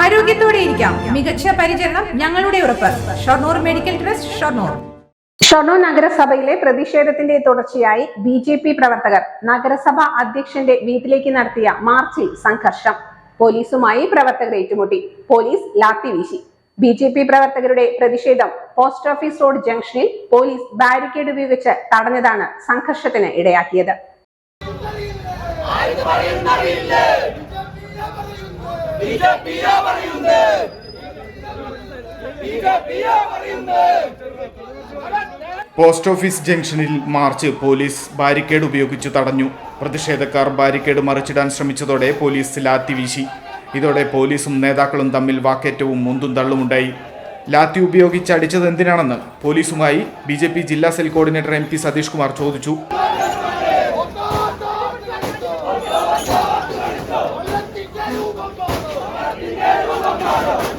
ആരോഗ്യത്തോടെ ഇരിക്കാം. മികച്ച പരിചരണം ഞങ്ങളുടെ ഉറപ്പ്. Shoranur medical trust Shoranur. Shoranur നഗരസഭയിലെ പ്രതിഷേധത്തിന്റെ തുടർച്ചയായി ബി ജെ പി പ്രവർത്തകർ നഗരസഭ അധ്യക്ഷന്റെ വീട്ടിലേക്ക് നടത്തിയ മാർച്ചിൽ സംഘർഷം. പോലീസുമായി പ്രവർത്തകർ ഏറ്റുമുട്ടി. പോലീസ് ലാത്തി വീശി. ബി ജെ പി പ്രവർത്തകരുടെ പ്രതിഷേധം പോസ്റ്റ് ഓഫീസ് റോഡ് ജംഗ്ഷനിൽ പോലീസ് ബാരിക്കേഡ് ഉപയോഗിച്ച് തടഞ്ഞതാണ് സംഘർഷത്തിന് ഇടയാക്കിയത്. പോസ്റ്റ് ഓഫീസ് ജംഗ്ഷനിൽ മാർച്ച് പോലീസ് ബാരിക്കേഡ് ഉപയോഗിച്ച് തടഞ്ഞു. പ്രതിഷേധക്കാർ ബാരിക്കേഡ് മറിച്ചിടാൻ ശ്രമിച്ചതോടെ പോലീസ് ലാത്തി വീശി. ഇതോടെ പോലീസും നേതാക്കളും തമ്മിൽ വാക്കേറ്റവും മുന്തും തള്ളുമുണ്ടായി. ലാത്തി ഉപയോഗിച്ച് അടിച്ചത് എന്തിനാണെന്ന് പോലീസുമായി ബി ജില്ലാ cell coordinator M P Satheesh Kumar ചോദിച്ചു. মারো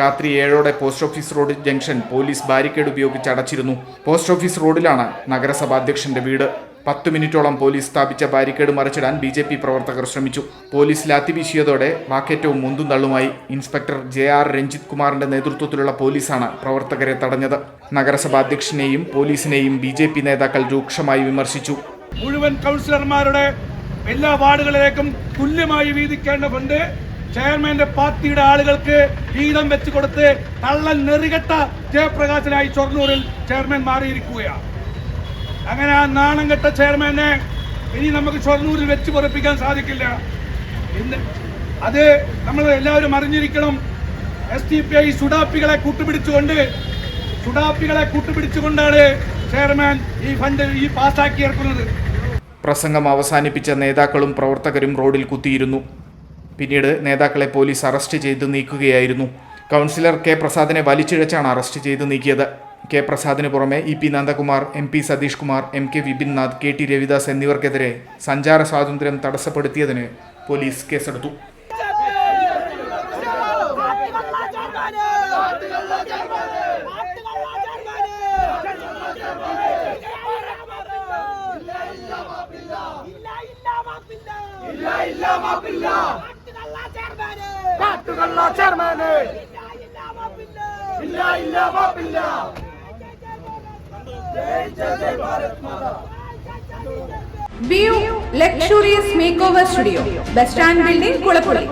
രാത്രി ഏഴോടെ post office road junction police barricade ഉപയോഗിച്ച് അടച്ചിരുന്നു. പോസ്റ്റ് ഓഫീസ് റോഡിലാണ് നഗരസഭാ അധ്യക്ഷന്റെ വീട്. പത്ത് മിനിറ്റോളം പോലീസ് സ്ഥാപിച്ച ബാരിക്കേഡ് മറിച്ചിടാൻ ബി ജെ പി പ്രവർത്തകർ ശ്രമിച്ചു. പോലീസ് ലാത്തി വീശിയതോടെ വാക്കേറ്റവും മുന്തും തള്ളുമായി ഇൻസ്പെക്ടർ ജെ ആർ രഞ്ജിത് കുമാറിന്റെ നേതൃത്വത്തിലുള്ള പോലീസാണ് പ്രവർത്തകരെ തടഞ്ഞത്. നഗരസഭാ അധ്യക്ഷനെയും പോലീസിനെയും ബി ജെ പി നേതാക്കൾ രൂക്ഷമായി വിമർശിച്ചു. മുഴുവൻ കൗൺസിലർമാരുടെ എല്ലാ വാർഡുകളിലേക്കും തുല്യമായി വീതിക്കേണ്ട ഫണ്ട് ചെയർമാന്റെ പാർട്ടിയുടെ ആളുകൾക്ക് വീതം വെച്ച് കൊടുത്ത് കള്ളൻ നെറികെട്ട ജയപ്രകാശനായി ഷൊർണൂരിൽ ചെയർമാൻ മാറിയിരിക്കുകയാണ്. അങ്ങനെ ആ നാണം കെട്ട ചെയർമാനെ ഇനി നമുക്ക് ഷൊർണൂരിൽ വെച്ച് പൊറപ്പിക്കാൻ സാധിക്കില്ല. അത് നമ്മൾ എല്ലാവരും അറിഞ്ഞിരിക്കണം. എസ് ടി പി ഐ സുഡാപ്പികളെ കൂട്ടുപിടിച്ചുകൊണ്ട് സുഡാപ്പികളെ കൂട്ടുപിടിച്ചുകൊണ്ടാണ് ചെയർമാൻ ഈ ഫണ്ട് ഈ പാസ്സാക്കി ഇറക്കുന്നത് പ്രസംഗം അവസാനിപ്പിച്ച നേതാക്കളും പ്രവർത്തകരും റോഡിൽ കുത്തിയിരുന്നു. പിന്നീട് നേതാക്കളെ പോലീസ് അറസ്റ്റ് ചെയ്തു നീക്കുകയായിരുന്നു. കൗൺസിലർ കെ പ്രസാദിനെ വലിച്ചിഴച്ചാണ് അറസ്റ്റ് ചെയ്തു നീക്കിയത്. കെ പ്രസാദിന് പുറമെ E P Nandakumar M P Satheesh Kumar M K Vipinnath K T Ravidas എന്നിവർക്കെതിരെ സഞ്ചാര സ്വാതന്ത്ര്യം തടസ്സപ്പെടുത്തിയതിന് പോലീസ് കേസെടുത്തു. View luxurious makeover studio bus stand building Kulappully